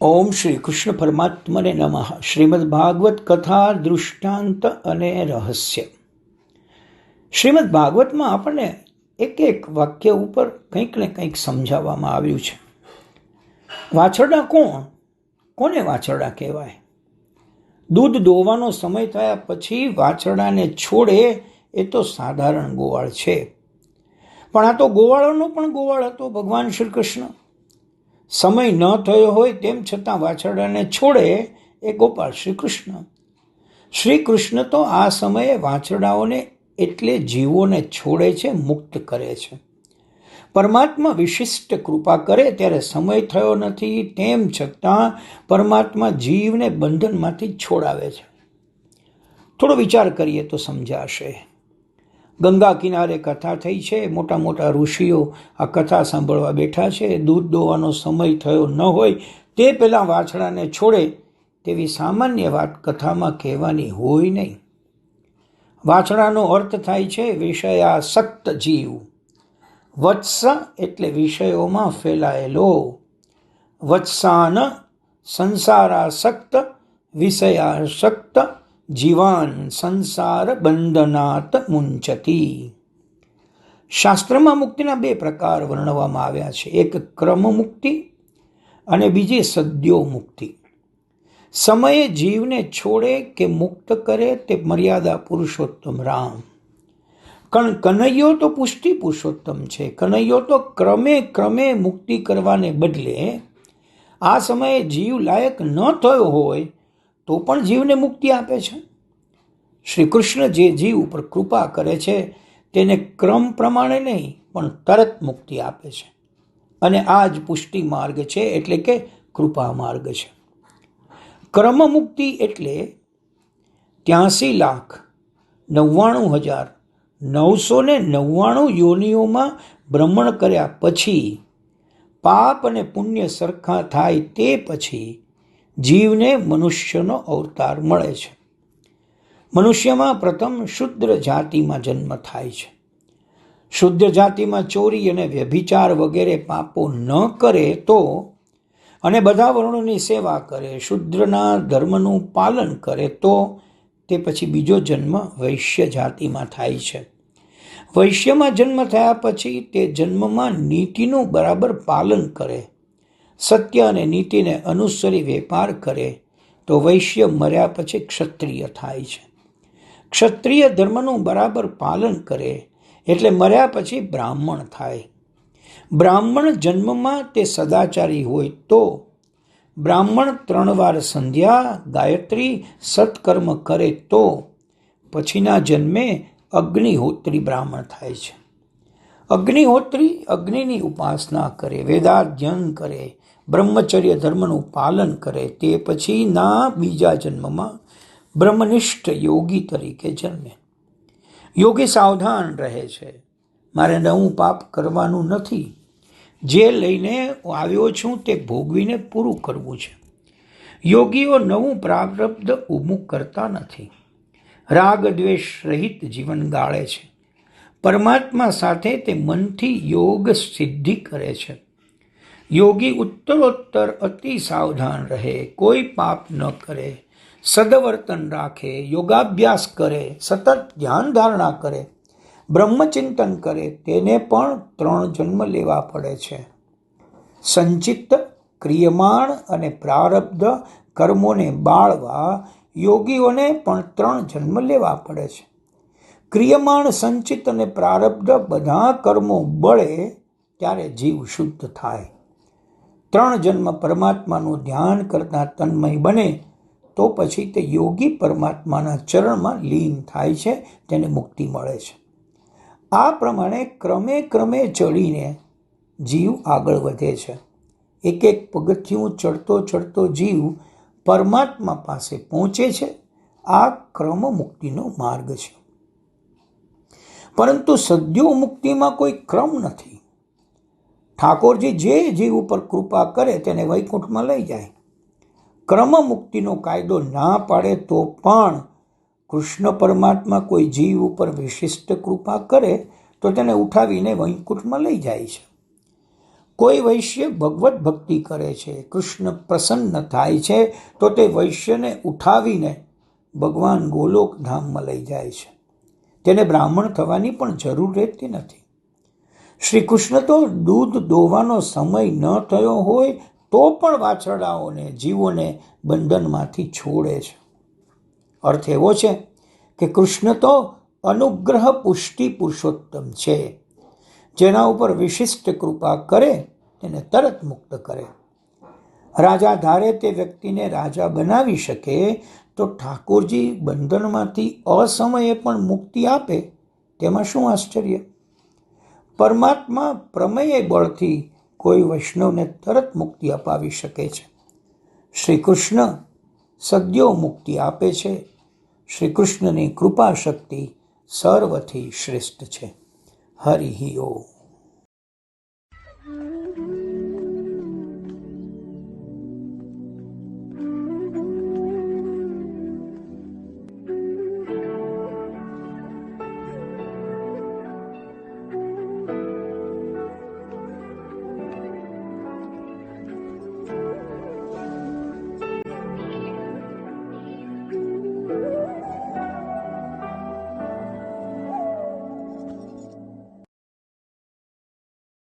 ઓમ શ્રી કૃષ્ણ પરમાત્મને નમઃ. શ્રીમદ ભાગવત કથા, દૃષ્ટાંત અને રહસ્ય. શ્રીમદ ભાગવતમાં આપણને એક એક વાક્ય ઉપર કંઈક ને કંઈક સમજાવવામાં આવ્યું છે. વાછરડા કોણ? કોને વાછરડા કહેવાય? દૂધ દોવાનો સમય થયા પછી વાછરડાને છોડે એ તો સાધારણ ગોવાળ છે. પણ આ તો ગોવાળોનો પણ ગોવાળ હતો ભગવાન શ્રી કૃષ્ણ. સમય ન થયો હોય તેમ છતાં વાછરડાને છોડે એ ગોપાલ શ્રી કૃષ્ણ શ્રી કૃષ્ણ તો આ સમયે વાછરડાઓને એટલે જીવોને છોડે છે, મુક્ત કરે છે. પરમાત્મા વિશિષ્ટ કૃપા કરે ત્યારે સમય થયો નથી તેમ છતાં પરમાત્મા જીવને બંધનમાંથી છોડાવે છે. થોડો વિચાર કરીએ તો સમજાશે. ગંગા કિનારે કથા થઈ છે. મોટા મોટા ઋષિઓ આ કથા સાંભળવા બેઠા છે. દૂધ દોવાનો સમય થયો ન હોય તે પહેલાં વાછડાને છોડે તેવી સામાન્ય વાત કથામાં કહેવાની હોય નહીં. વાછડાનો અર્થ થાય છે વિષયાસક્ત જીવ. વત્સ એટલે વિષયોમાં ફેલાયેલો. વત્સાન સંસારાસક્ત, વિષયાસક્ત જીવાન સંસાર બંધનાત મુંચતી. શાસ્ત્રમાં મુક્તિના બે પ્રકાર વર્ણવવામાં આવ્યા છે. એક ક્રમ મુક્તિ અને બીજી સદ્યો મુક્તિ. સમયે જીવને છોડે કે મુક્ત કરે તે મર્યાદા પુરુષોત્તમ રામ. કણ કનૈયો તો પુષ્ટિ પુરુષોત્તમ છે. કનૈયો તો ક્રમે ક્રમે મુક્તિ કરવાને બદલે આ સમયે જીવ લાયક ન થયો હોય તો પણ જીવને મુક્તિ આપે છે. શ્રી કૃષ્ણ જે જીવ ઉપર કૃપા કરે છે, તેને ક્રમ પ્રમાણે નહીં, પણ તરત મુક્તિ આપે છે. અને આ જ પુષ્ટિ માર્ગ છે, એટલે કે કૃપા માર્ગ છે. ક્રમ મુક્તિ એટલે ત્યાંસી લાખ નવ્વાણું હજાર નવસો ને નવ્વાણું યોનિઓમાં ભ્રમણ કર્યા પછી પાપ અને પુણ્ય સરખા થાય તે પછી જીવને મનુષ્યનો અવતાર મળે છે. મનુષ્યમાં પ્રથમ શુદ્ર જાતિમાં જન્મ થાય છે. શુદ્ધ જાતિમાં ચોરી અને વ્યભિચાર વગેરે પાપો ન કરે તો અને બધા વર્ણોની સેવા કરે, શુદ્રના ધર્મનું પાલન કરે તો તે પછી બીજો જન્મ વૈશ્ય જાતિમાં થાય છે. વૈશ્યમાં જન્મ થયા પછી તે જન્મમાં નીતિનું બરાબર પાલન કરે. સત્ય અને નીતિને અનુસરી વેપાર કરે, તો વૈશ્ય મર્યા પછી ક્ષત્રિય થાય છે. ક્ષત્રિય ધર્મનું બરાબર પાલન કરે, એટલે મર્યા પછી બ્રાહ્મણ થાય. બ્રાહ્મણ જન્મમાં તે સદાચારી હોય તો બ્રાહ્મણ ત્રણ વાર સંધ્યા, ગાયત્રી, સત્કર્મ કરે તો પછીના જન્મે અગ્નિહોત્રી બ્રાહ્મણ થાય છે. અગ્નિહોત્રી અગ્નિની ઉપાસના કરે વેદાધ્યન કરે બ્રહ્મચર્ય ધર્મનું પાલન કરે તે પછીના બીજા જન્મમાં બ્રહ્મનિષ્ઠ યોગી તરીકે જન્મે. યોગી સાવધાન રહે છે. મારે નવું પાપ કરવાનું નથી. જે લઈને આવ્યો છું તે ભોગવીને પૂરું કરવું છે. યોગીઓ નવું પ્રારબ્ધ ઊભું કરતા નથી. રાગ દ્વેષ રહિત જીવન ગાળે છે. પરમાત્મા સાથે તે મનથી યોગ સિદ્ધિ કરે છે. યોગી ઉત્તરોત્તર અતિ સાવધાન રહે, કોઈ પાપ ન કરે, સદવર્તન રાખે, યોગાભ્યાસ કરે, સતત ધ્યાન ધારણા કરે, બ્રહ્મચિંતન કરે, તેને પણ ત્રણ જન્મ લેવા પડે છે. સંચિત ક્રિયમાણ અને પ્રારબ્ધ કર્મોને બાળવા યોગીઓને પણ ત્રણ જન્મ લેવા પડે છે. ક્રિયમાણ સંચિત અને પ્રારબ્ધ બધા કર્મો બળે ત્યારે જીવ શુદ્ધ થાય. ત્રણ જન્મ પરમાત્માનું ધ્યાન કરતા તન્મય બને, તો પછી તે યોગી પરમાત્માના ચરણમાં લીન થાય છે, તેને મુક્તિ મળે છે. આ પ્રમાણે ક્રમે ક્રમે ચડીને જીવ આગળ વધે છે. એક એક પગથિયું ચડતો ચડતો જીવ પરમાત્મા પાસે પહોંચે છે. આ ક્રમ મુક્તિનો માર્ગ છે. પરંતુ સદ્યો મુક્તિમાં કોઈ ક્રમ નથી. ઠાકોરજી જે જીવ ઉપર કૃપા કરે તેને વૈકુંઠમાં લઈ જાય. ક્રમ મુક્તિનો કાયદો ના પાડે તો પણ કૃષ્ણ પરમાત્મા કોઈ જીવ ઉપર વિશિષ્ટ કૃપા કરે તો તેને ઉઠાવીને વૈકુંઠમાં લઈ જાય છે. કોઈ વૈશ્ય ભગવત ભક્તિ કરે છે, કૃષ્ણ પ્રસન્ન થાય છે, તો તે વૈશ્યને ઉઠાવીને ભગવાન ગોલોક ધામમાં લઈ જાય છે. તેને બ્રાહ્મણ થવાની પણ જરૂર રહેતી નથી. શ્રી કૃષ્ણ તો દૂધ દોવાનો સમય ન થયો હોય તો પણ વાછરડાઓને, જીવોને બંધનમાંથી છોડે છે. અર્થ એવો છે કે કૃષ્ણ તો અનુગ્રહ પુષ્ટિ પુરુષોત્તમ છે. જેના ઉપર વિશિષ્ટ કૃપા કરે, તેને તરત મુક્ત કરે. રાજા ધારે તે વ્યક્તિને રાજા બનાવી શકે તો ઠાકોરજી બંધનમાંથી અસમયે પણ મુક્તિ આપે, તેમાં શું આશ્ચર્ય? પરમાત્મા પ્રમેય બળથી કોઈ વૈષ્ણવને તરત મુક્તિ અપાવી શકે છે. શ્રી કૃષ્ણ સદ્યો મુક્તિ આપે છે. શ્રી કૃષ્ણની કૃપા શક્તિ સર્વથી શ્રેષ્ઠ છે. હરિ ઓમ.